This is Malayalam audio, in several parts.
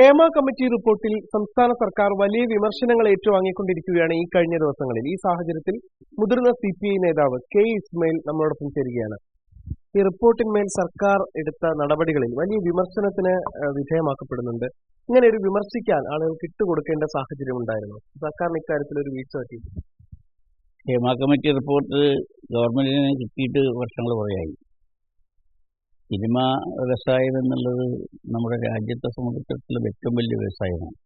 ഹേമ കമ്മിറ്റി റിപ്പോർട്ടിൽ സംസ്ഥാന സർക്കാർ വലിയ വിമർശനങ്ങൾ ഏറ്റുവാങ്ങിക്കൊണ്ടിരിക്കുകയാണ് ഈ കഴിഞ്ഞ ദിവസങ്ങളിൽ. ഈ സാഹചര്യത്തിൽ മുതിർന്ന സി പി ഐ നേതാവ് കെ ഇസ്മയിൽ നമ്മളോടൊപ്പം ചേരുകയാണ്. ഈ റിപ്പോർട്ടിന്മേൽ സർക്കാർ എടുത്ത നടപടികളിൽ വലിയ വിമർശനത്തിന് വിധേയമാക്കപ്പെടുന്നുണ്ട്. ഇങ്ങനെ ഒരു വിമർശിക്കാൻ ആളുകൾക്ക് ഇട്ടുകൊടുക്കേണ്ട സാഹചര്യം ഉണ്ടായിരുന്നു. സർക്കാരിന് ഇക്കാര്യത്തിൽ ഒരു വീഴ്ച പറ്റി ഹേമ കമ്മിറ്റി റിപ്പോർട്ട് ഗവൺമെന്റിന് കിട്ടിയിട്ട് വർഷങ്ങൾ കുറയായി. സിനിമ വ്യവസായം എന്നുള്ളത് നമ്മുടെ രാജ്യത്തെ സംബന്ധിച്ചിടത്തോളം ഏറ്റവും വലിയ വ്യവസായമാണ്.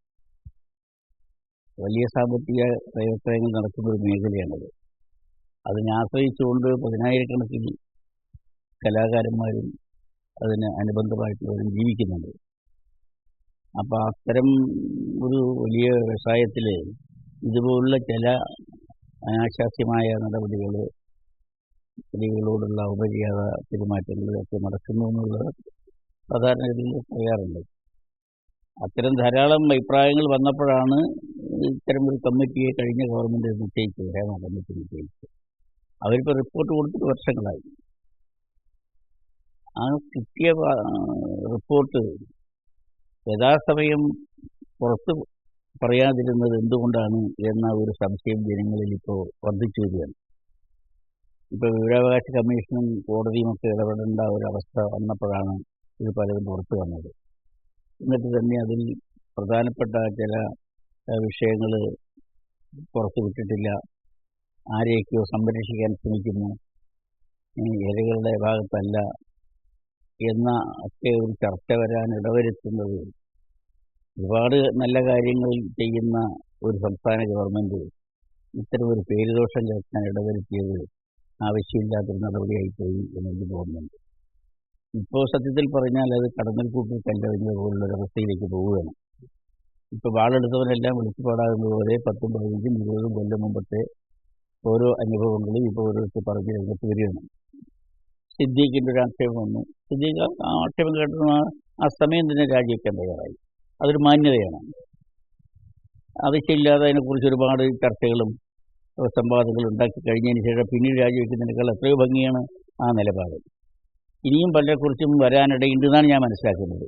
വലിയ സാമ്പത്തിക വ്യവസായങ്ങൾ നടക്കുന്ന ഒരു മേഖലയാണത്. അതിനെ ആശ്രയിച്ചുകൊണ്ട് പതിനായിരക്കണക്കിന് കലാകാരന്മാരും അതിന് അനുബന്ധമായിട്ടുള്ളവരും ജീവിക്കുന്നുണ്ട്. അപ്പോൾ അത്തരം ഒരു വലിയ വ്യവസായത്തിൽ ഇതുപോലുള്ള ചില അനാശാസ്യമായ നടപടികൾ സ്ത്രീകളോടുള്ള ഉപര്യാദ പെരുമാറ്റങ്ങളിലൊക്കെ നടക്കുന്നു എന്നുള്ളത് സാധാരണഗതിയിൽ പറയാറുണ്ട്. അത്തരം ധാരാളം അഭിപ്രായങ്ങൾ വന്നപ്പോഴാണ് ഇത്തരം ഒരു കമ്മിറ്റിയെ കഴിഞ്ഞ ഗവൺമെന്റ് നിശ്ചയിച്ചത് ഹേമ കമ്മിറ്റി നിശ്ചയിച്ചത് അവരിപ്പോൾ റിപ്പോർട്ട് കൊടുത്തിട്ട് വർഷങ്ങളായി. ആ കിട്ടിയ റിപ്പോർട്ട് യഥാസമയം പുറത്ത് പറയാതിരുന്നത് എന്തുകൊണ്ടാണ് എന്ന ഒരു സംശയം ജനങ്ങളിൽ ഇപ്പോൾ വർദ്ധിച്ചു വരികയാണ്. ഇപ്പോൾ വിവരാവകാശ കമ്മീഷനും കോടതിയും ഒക്കെ ഇടപെടേണ്ട ഒരു അവസ്ഥ വന്നപ്പോഴാണ് ഇത് പലതും പുറത്തു വന്നത്. എന്നിട്ട് തന്നെ അതിൽ പ്രധാനപ്പെട്ട ചില വിഷയങ്ങൾ പുറത്തു വിട്ടിട്ടില്ല. ആരെയൊക്കെയോ സംരക്ഷിക്കാൻ ശ്രമിക്കുന്നു. ഇരകളുടെ ഭാഗത്തല്ല എന്ന ഒക്കെ ഒരു ചർച്ച വരാൻ ഇടവരുത്തുന്നത് ഒരുപാട് നല്ല കാര്യങ്ങൾ ചെയ്യുന്ന ഒരു സംസ്ഥാന ഗവൺമെന്റ് ഇത്തരം ഒരു പേരുദോഷം ചേർക്കാൻ ഇടവരുത്തിയത് ആവശ്യമില്ലാത്തൊരു നടപടിയായിപ്പോയി എന്നെനിക്ക് തോന്നുന്നുണ്ട്. ഇപ്പോൾ സത്യത്തിൽ പറഞ്ഞാൽ അത് കടന്നൽ കൂട്ടിൽ കല്ലെറിഞ്ഞ പോലുള്ളൊരു അവസ്ഥയിലേക്ക് പോവുകയാണ്. ഇപ്പോൾ വാളെടുത്തവരെല്ലാം വിളിച്ചു പാടാകുന്നത് പോലെ പത്തും പതിനഞ്ചും ഇരുപതും കൊല്ലം മുമ്പത്തെ ഓരോ അനുഭവങ്ങളും ഇപ്പോൾ ഓരോരുത്തർ പറഞ്ഞ് രംഗത്ത് വരികയാണ്. സിദ്ദീഖിന്റെ ഒരു ആക്ഷേപം വന്നു. സിദ്ദീഖ് ആ- ആക്ഷേപം കേട്ടതും ആ ആ സമയം തന്നെ രാജിവെക്കാൻ തയ്യാറായി. അതൊരു മാന്യതയാണ്. ആവശ്യമില്ലാതെ അതിനെക്കുറിച്ച് ഒരുപാട് ചർച്ചകളും ഏഹ് സംവാദങ്ങളും ഉണ്ടാക്കി കഴിഞ്ഞതിന് ശേഷം പിന്നീട് രാജിവെക്കുന്നതിനേക്കാൾ എത്രയോ ഭംഗിയാണ് ആ നിലപാട്. ഇനിയും പലരെക്കുറിച്ചും വരാനിടയുണ്ടെന്നാണ് ഞാൻ മനസ്സിലാക്കുന്നത്.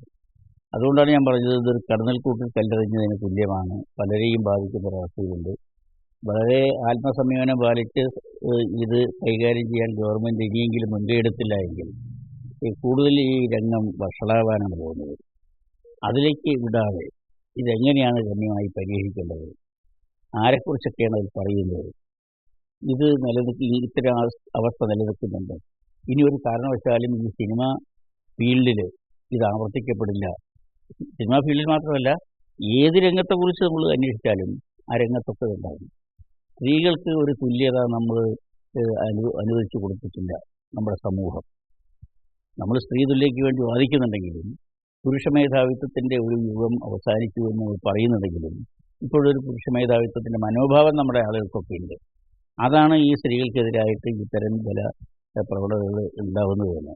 അതുകൊണ്ടാണ് ഞാൻ പറഞ്ഞത് ഇതൊരു കടന്നൽക്കൂട്ടിൽ കല്ലെറിഞ്ഞതിന് തുല്യമാണ്. പലരെയും ബാധിക്കുന്ന ഒരവസ്ഥയിലുണ്ട് വളരെ ആത്മസംയമനം പാലിച്ച് ഇത് കൈകാര്യം ചെയ്യാൻ ഗവൺമെന്റ് ഇനിയെങ്കിലും മുൻകൈ എടുത്തില്ല എങ്കിൽ കൂടുതൽ ഈ രംഗം വഷളാവാനാണ് പോകുന്നത്. അതിലേക്ക് വിടാതെ ഇതെങ്ങനെയാണ് ഗണ്യമായി പരിഹരിക്കേണ്ടത്? ആരെക്കുറിച്ചൊക്കെയാണ് അതിൽ പറയുന്നത്? ഇത് നിലനിൽക്കി ഇത്തരം അവസ്ഥ നിലനിൽക്കുന്നുണ്ട്. ഇനി ഒരു കാരണവശാലും ഈ സിനിമ ഫീൽഡിൽ ഇത് ആവർത്തിക്കപ്പെടില്ല. സിനിമാ ഫീൽഡിൽ മാത്രമല്ല ഏത് രംഗത്തെക്കുറിച്ച് നമ്മൾ അന്വേഷിച്ചാലും ആ രംഗത്തൊക്കെ ഉണ്ടാകും. സ്ത്രീകൾക്ക് ഒരു തുല്യത നമ്മൾ അനു അനുവദിച്ചു കൊടുത്തിട്ടില്ല നമ്മുടെ സമൂഹം. നമ്മൾ സ്ത്രീ തുല്യയ്ക്ക് വേണ്ടി വാദിക്കുന്നുണ്ടെങ്കിലും പുരുഷ മേധാവിത്വത്തിന്റെ ഒരു യുഗം അവസാനിച്ചു എന്ന് പറയുന്നുണ്ടെങ്കിലും ഇപ്പോഴൊരു പുരുഷ മേധാവിത്വത്തിന്റെ മനോഭാവം നമ്മുടെ ആളുകൾക്കൊക്കെ ഉണ്ട് അതാണ് ഈ സ്ത്രീകൾക്കെതിരായിട്ട് ഇത്തരം ചില പ്രവണതകൾ ഉണ്ടാവുന്നത് തന്നെ.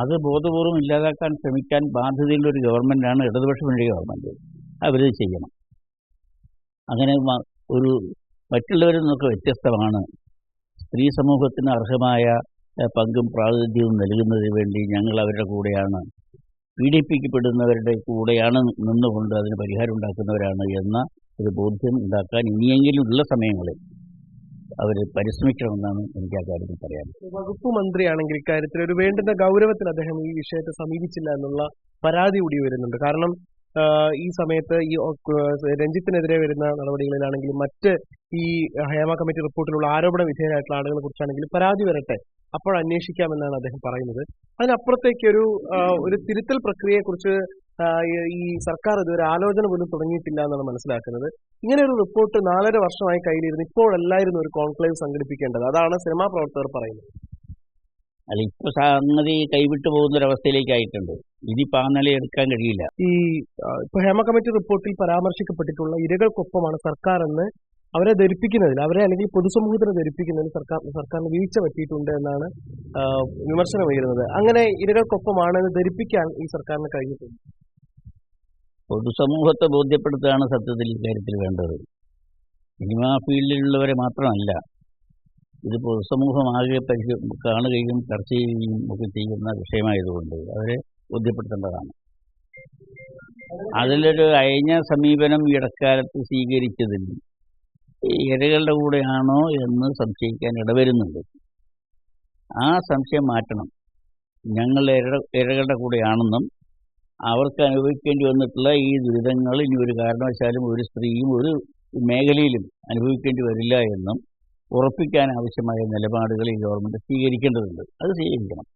അത് ബോധപൂർവം ഇല്ലാതാക്കാൻ ശ്രമിക്കാൻ ബാധ്യതയുള്ള ഒരു ഗവൺമെന്റാണ് ഇടതുപക്ഷ മുന്നണി ഗവൺമെന്റ് അവരത് ചെയ്യണം. അങ്ങനെ ഒരു മറ്റുള്ളവരിൽ നിന്നൊക്കെ വ്യത്യസ്തമാണ്. സ്ത്രീ സമൂഹത്തിന് അർഹമായ പങ്കും പ്രാതിനിധ്യവും നൽകുന്നതിന് വേണ്ടി ഞങ്ങൾ അവരുടെ കൂടെയാണ് പീഡിപ്പിക്കപ്പെടുന്നവരുടെ കൂടെയാണ് നിന്നുകൊണ്ട് അതിന് പരിഹാരം ഉണ്ടാക്കുന്നവരാണ് എന്ന ഒരു ബോധ്യം ഉണ്ടാക്കാൻ ഇനിയെങ്കിലും ഉള്ള സമയങ്ങളിൽ അവർ പരിശ്രമിക്കണമെന്നാണ് എനിക്ക് ആ കാര്യത്തിൽ പറയാൻ വകുപ്പ് മന്ത്രിയാണെങ്കിൽ ഇക്കാര്യത്തിൽ ഒരു വേണ്ടുന്ന ഗൗരവത്തിൽ അദ്ദേഹം ഈ വിഷയത്തെ സമീപിച്ചില്ല എന്നുള്ള പരാതി കൂടി വരുന്നുണ്ട് കാരണം ഈ സമയത്ത് ഈ രഞ്ജിത്തിനെതിരെ വരുന്ന നടപടികളിലാണെങ്കിലും മറ്റ് ഈ ഹേമ കമ്മിറ്റി റിപ്പോർട്ടിലുള്ള ആരോപണ വിധേയരായിട്ടുള്ള ആളുകളെ കുറിച്ചാണെങ്കിലും പരാതി വരട്ടെ. അപ്പോൾ അന്വേഷിക്കാമെന്നാണ് അദ്ദേഹം പറയുന്നത്. അതിനപ്പുറത്തേക്ക് ഒരു ഒരു തിരുത്തൽ പ്രക്രിയയെക്കുറിച്ച് ഈ സർക്കാർ ഇതുവരെ ആലോചന പോലും തുടങ്ങിയിട്ടില്ല എന്നാണ് മനസ്സിലാക്കുന്നത്. ഇങ്ങനെ ഒരു റിപ്പോർട്ട് നാലര വർഷമായി കയ്യിലിരുന്ന് ഇപ്പോഴല്ലായിരുന്നു ഒരു കോൺക്ലേവ് സംഘടിപ്പിക്കേണ്ടത്. അതാണ് സിനിമാ പ്രവർത്തകർ പറയുന്നത്. അല്ല ഇപ്പൊ സംഗതി കൈവിട്ടു പോകുന്ന ഒരവസ്ഥയിലേക്ക് ആയിട്ടുണ്ട് ഇനിയിപ്പോൾ ആ നില എടുക്കാൻ കഴിയില്ല. ഈ ഇപ്പൊ ഹേമ കമ്മിറ്റി റിപ്പോർട്ടിൽ പരാമർശിക്കപ്പെട്ടിട്ടുള്ള ഇരകൾക്കൊപ്പമാണ് സർക്കാർ എന്ന് അവരെ ധരിപ്പിക്കുന്നതിൽ അവരെ അല്ലെങ്കിൽ പൊതുസമൂഹത്തിനെ ധരിപ്പിക്കുന്നതിൽ സർക്കാർ സർക്കാരിന് വീഴ്ച പറ്റിയിട്ടുണ്ട് എന്നാണ് വിമർശനം ഉയരുന്നത് അങ്ങനെ ഇരകൾക്കൊപ്പമാണെന്ന് ധരിപ്പിക്കാൻ ഈ സർക്കാരിന് കഴിഞ്ഞിട്ടുണ്ട്. പൊതുസമൂഹത്തെ ബോധ്യപ്പെടുത്തുകയാണ് സത്യത്തിൽ ഇക്കാര്യത്തിൽ വേണ്ടത്. സിനിമാ ഫീൽഡിലുള്ളവരെ മാത്രമല്ല ഇത് പൊതുസമൂഹമാകെ പരിശു കാണുകയും ചർച്ച ചെയ്യുകയും ഒക്കെ ചെയ്യുന്ന വിഷയമായതുകൊണ്ട് അവരെ ബോധ്യപ്പെടുത്തേണ്ടതാണ്. അതിലൊരു അയഞ്ഞ സമീപനം ഇടക്കാലത്ത് സ്വീകരിച്ചതിൽ ഇരകളുടെ കൂടെയാണോ എന്ന് സംശയിക്കാൻ ഇടവരുന്നുണ്ട്. ആ സംശയം മാറ്റണം. ഞങ്ങൾ ഇര ഇരകളുടെ കൂടെയാണെന്നും അവർക്ക് അനുഭവിക്കേണ്ടി വന്നിട്ടുള്ള ഈ ദുരിതങ്ങൾ ഇനി ഒരു കാരണവശാലും ഒരു സ്ത്രീയും ഒരു മേഖലയിലും അനുഭവിക്കേണ്ടി വരില്ല എന്നും ഉറപ്പിക്കാൻ ആവശ്യമായ നിലപാടുകൾ ഈ ഗവൺമെന്റ് സ്വീകരിക്കേണ്ടതുണ്ട്. അത് സ്വീകരിക്കണം.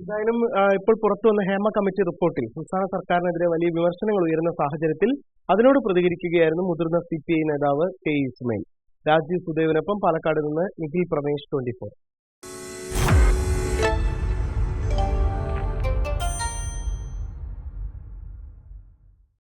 എന്തായാലും ഇപ്പോൾ പുറത്തു വന്ന ഹേമ കമ്മിറ്റി റിപ്പോർട്ടിൽ സംസ്ഥാന സർക്കാരിനെതിരെ വലിയ വിമർശനങ്ങൾ ഉയരുന്ന സാഹചര്യത്തിൽ അതിനോട് പ്രതികരിക്കുകയായിരുന്നു മുതിർന്ന സി നേതാവ് കെ ഇസ്മയിൽ. രാജീവ് സുദേവിനൊപ്പം പാലക്കാട് നിന്ന് നിഖിൽ പ്രമേഷ് ട്വന്റി